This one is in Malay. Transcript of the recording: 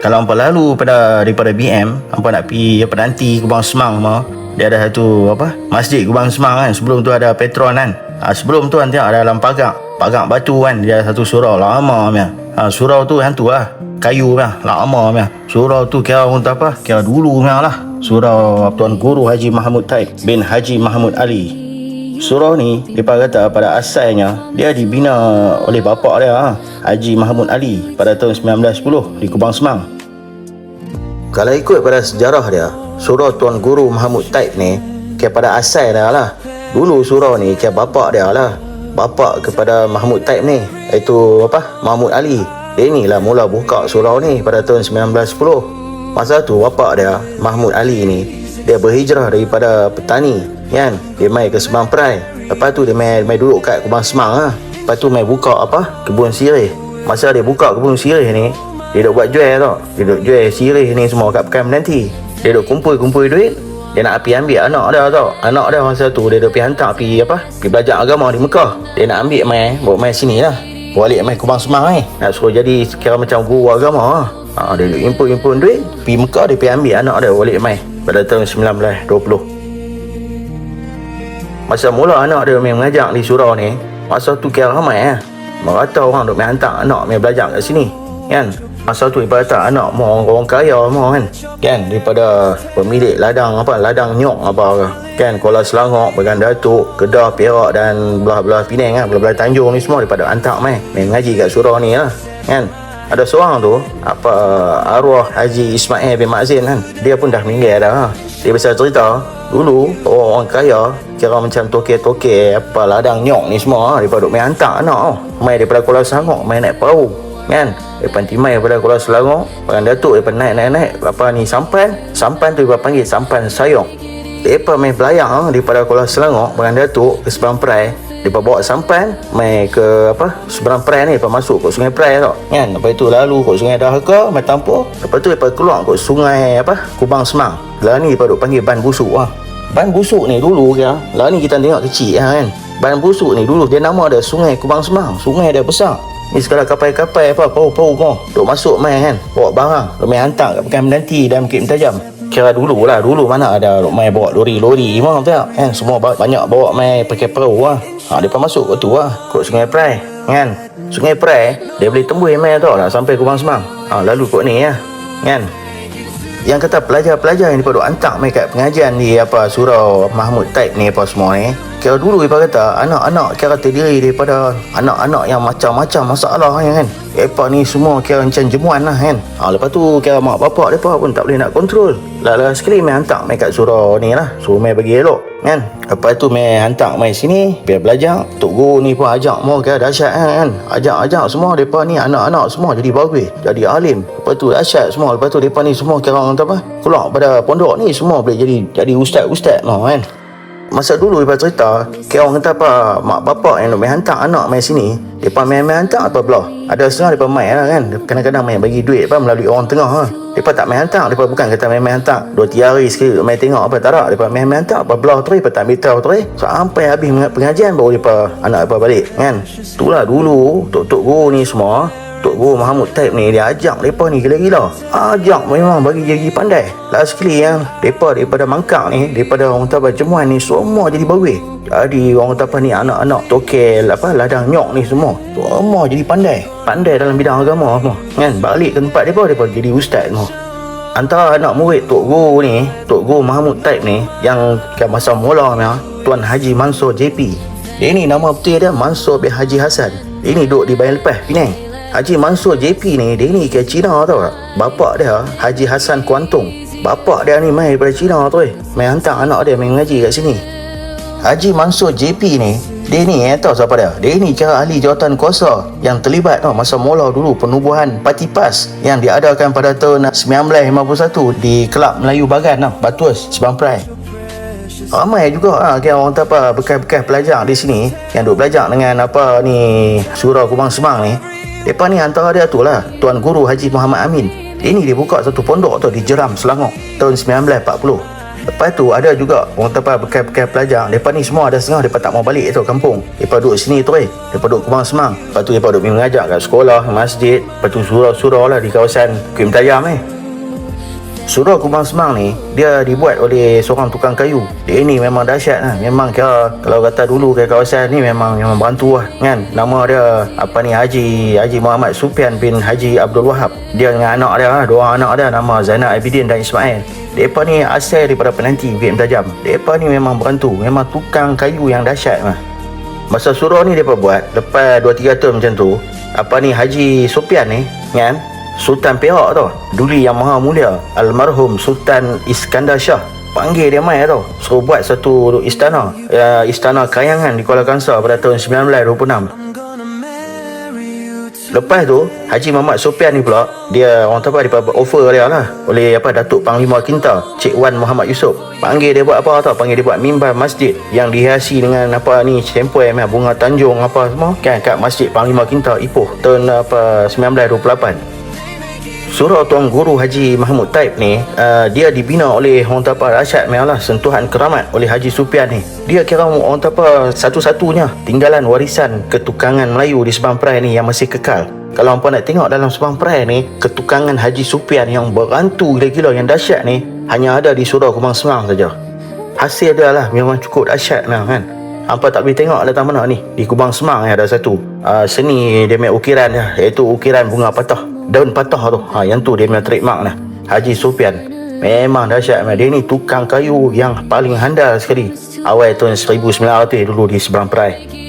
Kalau hampa lalu pada daripada BM, hampa nak pergi apa nanti Kubang Semang semua, dia ada satu apa? Masjid Kubang Semang kan. Sebelum tu ada Petron kan. Ha, sebelum tu tengok ada dalam pagar, pagar batu kan. Dia ada satu surau lama punya. Ha, surau tu yang tu lah. Kayu punya, lama punya. Surau tu kira orang apa? Kira dulu punya lah. Surau Tuan Guru Haji Mahmud Taib bin Haji Mahmud Ali. Surau ni Mereka kata pada asalnya Dia dibina oleh bapa dia ha, Haji Mahmud Ali Pada tahun 1910 Di Kubang Semang. Kalau ikut pada sejarah dia Surau Tuan Guru Mahmud Taib ni Kira pada asal dia lah. Dulu surau ni Kira bapa dia lah. Bapa kepada Mahmud Taib ni Iaitu apa? Mahmud Ali. Dia ni lah mula buka surau ni Pada tahun 1910 Masa tu bapa dia Mahmud Ali ni Dia berhijrah daripada petani kan dia mai ke Semang Perai lepas tu dia mai mai duduk kat Kubang Semang lah lepas tu mai buka apa? Kebun sirih. Masa dia buka kebun sirih ni dia duk buat jual tau. Dia duk jual sirih ni semua kat pekan nanti. Dia duk kumpul-kumpul duit dia nak pergi ambil anak dia tau. Anak dia masa tu dia duk pergi hantar pergi apa? Pergi belajar agama di Mekah. Dia nak ambil mai bawa mai sini lah. Balik mai Kubang Semang ni. Nak suruh jadi kira macam guru agama lah ha, dia impun-impun duit pergi Mekah dia pergi ambil anak dia balik mai pada tahun 1920 Masa mula anak dia main mengajak di surau ni Masa tu kira ramai eh. Merata orang duk main hantar anak main belajar kat sini Kan? Masa tu ibarat kata anak mau orang, orang kaya mau kan? Kan? Daripada pemilik ladang apa Ladang nyok apa ke. Kan? Kuala Selangor Bagan Datuk Kedah Perak dan belah-belah Penang kan Belah-belah Tanjung ni semua daripada hantar main Main ngaji kat surau ni lah Kan? Ada seorang tu apa arwah Haji Ismail bin Makzin kan? Dia pun dah meninggal dah dia besar cerita dulu orang kaya kira macam toke-toke apa ladang nyok ni semua daripada main hantar anak main daripada Kuala Selangor main naik perahu kan? Daripada Timai daripada Kuala Selangor Bagan Datuk daripada naik-naik-naik apa ni sampan sampan tu dia panggil sampan sayong. Mereka main belayang daripada Kuala Selangor Bagan Datuk ke Perai dia bawa sampan mai ke apa seberang perai ni lepas masuk ke sungai perai tau. Kan lepas itu lalu ke sungai Dahaka mai tampur lepas tu lepas keluar ke sungai apa Kubang Semang. Lah ni lepas duk panggil ban busuk lah ban busuk ni dulu kan lah ni kita tengok kecil lah kan. Ban busuk ni dulu dia nama dia sungai Kubang Semang. Sungai dia besar ni sekadar kapal-kapal apa pau-pau kau duk masuk mai kan? Bawa barang. Duk mai hantar kat pekan menanti dan bukit mentajam kira dulu lah dulu mana ada mai bawa lori-lori memang tak? Kan? Semua banyak bawa mai pakai perahu lah ha, dia masuk kat tu lah kot sungai Prai kan? Sungai Prai dia boleh tembus mai tau nak sampai Kubang Semang. Ha, lalu kot ni lah kan yang kata pelajar-pelajar yang dipadu hantar mai kat pengajian di apa surau Mahmud Taib ni apa semua ni kira dulu dia kata anak-anak kira terdiri daripada anak-anak yang macam-macam masalah kan. Epa ni semua kira macam jemuan lah kan. Ha, Lepas tu kira mak bapak mereka pun tak boleh nak kontrol. Lah-lah sekali main hantar main kat surau ni lah. Suruh main bagi elok kan? Lepas tu main hantar main sini Biar belajar. Tok Guru ni pun ajak mau kira dahsyat kan? Ajak-ajak semua mereka ni anak-anak semua jadi bagus Jadi alim. Lepas tu dahsyat semua. Lepas tu mereka ni semua kira orang apa? Keluar pada pondok ni semua boleh jadi jadi ustaz-ustaz no, kan? Masa dulu Ibu cerita Kira orang kata apa? Mak bapak yang nak hantar anak main sini Mereka main-main hantar apa belah? Ada setengah mereka main lah kan? Kadang-kadang main bagi duit apa Melalui orang tengah ha. Mereka tak main hantar Mereka bukan kata main-main hantar. Dua tiga hari sekali main tengok apa Tak ada. Mereka main-main hantar apa belah tu Mereka tak ambil tahu tu Sampai habis pengajian Baru mereka anak mereka balik kan? Itulah dulu Tok-tok guru ni semua Tok Guru Mahmud Taib ni dia ajak mereka ni gila-gila. Ajak memang bagi jadi pandai. Last sekali yang mereka daripada mangkak ni, daripada orang tabah jemuan ni semua jadi bagus. Jadi orang tabah ni anak-anak tokel apa ladang nyok ni semua. Semua jadi pandai. Pandai dalam bidang agama semua. Kan balik ke tempat mereka mereka jadi ustaz semua. Antara anak murid Tok Guru ni, Tok Guru Mahmud Taib ni yang kan masa mula ni, Tuan Haji Mansur JP. Dia ni nama betul dia Mansur bin Haji Hasan. Dia ni duduk di Bayan Lepas, Penang. Haji Mansur JP ni dia ni ke Cina tau tak bapak dia Haji Hassan Kuantung. Bapak dia ni main daripada Cina tu eh. Main hantar anak dia main mengaji kat sini. Haji Mansur JP ni dia ni eh tahu siapa dia? Dia ni kira ahli jawatan kuasa yang terlibat tau masa mula dulu penubuhan parti PAS yang diadakan pada tahun 1951 di Kelab Melayu Bagan tau Batuas Sebang Perai. Ramai juga ha, kan orang tak apa bekas-bekas pelajar di sini yang duk belajar dengan apa ni surau Kubang Semang ni Lepas ni antara dia tu lah Tuan Guru Haji Muhammad Amin Ini dia buka satu pondok tu di Jeram, Selangor Tahun 1940 Lepas tu ada juga orang tempat bekas-bekas pelajar. Mereka ni semua ada setengah mereka tak mau balik tu kampung. Mereka duduk sini tu eh. Mereka duduk Kubang Semang. Lepas tu mereka duduk pergi mengajar kat sekolah, masjid. Lepas tu surau-surau lah di kawasan Kuim Tayam eh. Surau Kubang Semang ni dia dibuat oleh seorang tukang kayu. Dia ni memang dahsyat lah. Memang kira kalau kata dulu ke kawasan ni memang memang bantu lah kan. Nama dia apa ni Haji Haji Muhammad Supian bin Haji Abdul Wahab. Dia dengan anak dia lah, dua anak dia nama Zainal Abidin dan Ismail. Depa ni asal daripada penanti BM Tajam. Depa ni memang berantu, memang tukang kayu yang dahsyat lah. Masa surau ni depa buat lepas 2 3 tahun macam tu, apa ni Haji Supian ni kan Sultan Perak tau. Duli yang maha mulia Almarhum Sultan Iskandar Shah. Panggil dia mai tau. Suruh buat satu istana. Uh, Istana Kayangan di Kuala Kangsar pada tahun 1926 Lepas tu Haji Muhammad Sopian ni pula Dia orang tahu apa Dia offer dia lah. Oleh apa Datuk Panglima Kinta Cik Wan Muhammad Yusof. Panggil dia buat apa tau. Panggil dia buat mimbar masjid Yang dihiasi dengan apa ni Sempoi bunga tanjung apa semua. Kan kat masjid Panglima Kinta Ipoh Tahun apa 1928 Surau Tuan Guru Haji Mahmud Taib ni uh, Dia dibina oleh orang tapa rasyat memang lah Sentuhan keramat oleh Haji Supian ni. Dia kira orang tapa satu-satunya Tinggalan warisan ketukangan Melayu di Sebang Perai ni yang masih kekal. Kalau hampa nak tengok dalam Sebang Perai ni Ketukangan Haji Supian yang berantu gila-gila yang dahsyat ni Hanya ada di Surau Kumang Semang saja. Hasil dia lah memang cukup dahsyat lah kan? Hampa tak boleh tengok datang mana ni? Di Kubang Semang ada satu. Uh, Seni dia ukiran dia Iaitu ukiran bunga patah daun patah tu. Ha, yang tu dia punya trademark lah Haji Sofian memang dahsyat dia ni tukang kayu yang paling handal sekali. Awal tahun 1900 dulu di seberang perai